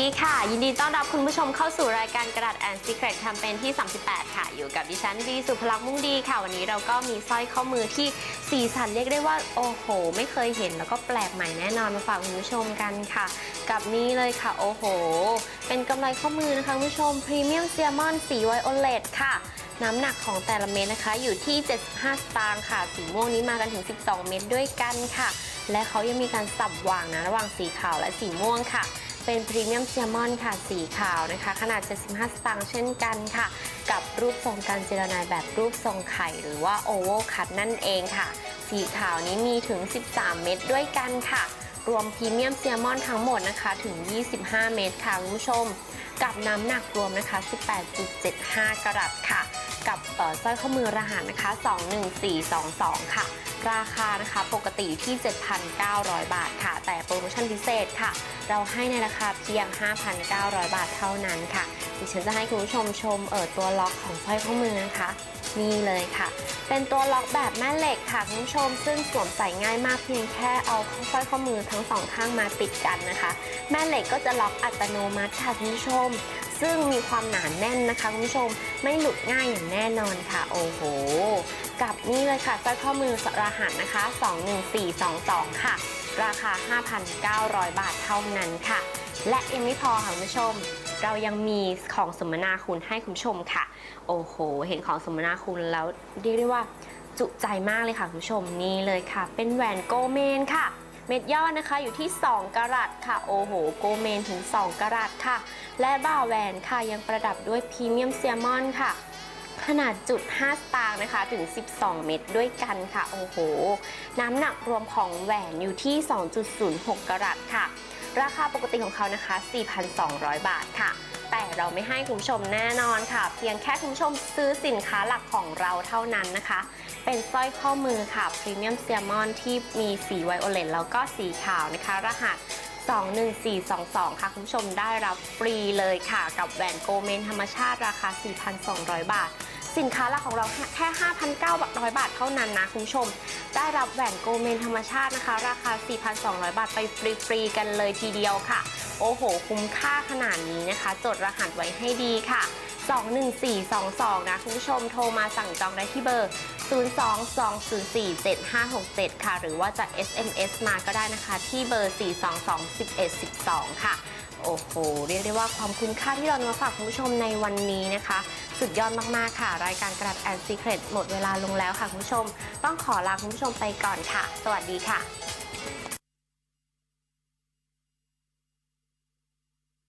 ดีค่ะ ยินดีต้อนรับคุณผู้ชมเข้าสู่รายการกระดาษแอนซีเครตแคมเปญที่ 38 ค่ะ อยู่กับดิฉันดีสุพลักษ์มุ่งดีค่ะ วันนี้เราก็มีสร้อยข้อมือที่สีสันเรียกได้ว่า โอ้โห ไม่เคยเห็นแล้วก็แปลกใหม่แน่นอนมาฝากคุณผู้ชมกันค่ะ กับนี้เลยค่ะ โอ้โห เป็นกำไรข้อมือนะคะคุณผู้ชมพรีเมียมเซียมอนสีไวโอเลตค่ะน้ำหนักของแต่ละเม็ดนะคะ อยู่ที่ 75 สตางค์ค่ะ สีม่วงนี้มากันถึง 12 เม็ดด้วยกันค่ะ และเขายังมีการสับวางนะระหว่างสีขาวและสีม่วงค่ะ เป็นพรีเมียมเซียมอนค่ะสีขาวนะคะ ขนาด 75 สตางค์เช่นกันค่ะ กับรูปทรงการเจรนายแบบรูปทรงไข่ หรือว่าโอเวลคัตนั่นเองค่ะ สีขาวนี้มีถึง 13 เม็ดด้วยกันค่ะ รวมพรีเมียมเซียมอนทั้งหมดนะคะถึง 25 เม็ดค่ะคุณผู้ชม กับน้ำหนักรวมนะคะ 18.75 กรัตค่ะ กับสร้อยข้อมือรหัสนะคะ 21422 ค่ะ ราคานะคะปกติที่ 7,900 บาทค่ะ แต่โปรโมชั่นพิเศษค่ะ เราให้ในราคาเพียง 5,900 บาทเท่านั้นค่ะดิฉันจะให้คุณผู้ชมชมเออตัวล็อกของสร้อยข้อมือนะคะนี่เลยค่ะ เป็นตัวล็อกแบบแม่เหล็กค่ะคุณผู้ชม ซึ่งสวมใส่ง่ายมากเพียงแค่เอาสร้อยข้อมือทั้งสองข้างมาติดกันนะคะ แม่เหล็กก็จะล็อกอัตโนมัติค่ะคุณผู้ชมซึ่งมีความหนาแน่นนะคะคุณผู้ชมไม่หลุดง่ายอย่างแน่นอนค่ะ โอ้โห กับนี่เลยค่ะสร้อยข้อมือรหัสนะคะ 21422 ค่ะ ราคา 5,900 บาทเท่านั้นค่ะ และยังไม่พอค่ะคุณผู้ชม เรายังมีของสมนาคุณให้คุณผู้ชมค่ะ โอ้โห เห็นของสมนาคุณแล้วเรียกได้ว่าจุใจมากเลยค่ะคุณผู้ชมนี่เลยค่ะ เป็นแหวนโกเมนค่ะ เม็ดย่อนะคะอยู่ที่ 2กรัตค่ะ โอ้โห โกเมนถึง 2กรัตค่ะ และบ่าแหวนค่ะยังประดับด้วยพรีเมียมเซียมอนค่ะขนาดจุด5สตางค์นะคะถึง 12 เม็ดด้วยกันค่ะ โอ้โห น้ำหนักรวมของแหวนอยู่ที่ 2.06 กรัตค่ะ ราคาปกติของเขานะคะ 4,200 บาทค่ะ แต่เราไม่ให้คุณผู้ชมแน่นอนค่ะ เพียงแค่คุณผู้ชมซื้อสินค้าหลักของเราเท่านั้นนะคะ เป็นสร้อยข้อมือค่ะพรีเมียมเซียมอนที่มีสีไวโอเลตแล้วก็สีขาวนะคะ รหัส21422 ค่ะ คุณผู้ชมได้รับฟรีเลยค่ะ กับแหวนโกเมนธรรมชาติราคา 4,200 บาท สินค้าหลักของเราแค่ 5,900 บาทเท่านั้นนะคุณผู้ชม ได้รับแหวนโกเมนธรรมชาตินะคะ ราคา 4,200 บาทไปฟรีๆกันเลยทีเดียวค่ะ โอ้โห คุ้มค่าขนาดนี้นะคะ จดรหัสไว้ให้ดีค่ะ 21422 นะคุณผู้ชมโทรมาสั่งจองได้ที่เบอร์ 022047567 ค่ะ หรือว่าจะ SMS มาก็ได้นะคะที่เบอร์ 4221112 ค่ะ โอ้โห เรียกได้ว่าความคุ้มค่าที่เรานำมาฝากคุณผู้ชมในวันนี้นะคะ สุดยอดมาก ๆ ค่ะ รายการกระดาษแอนซีเครตหมดเวลาลงแล้วค่ะคุณผู้ชม ต้องขอลาคุณผู้ชมไปก่อนค่ะ สวัสดีค่ะ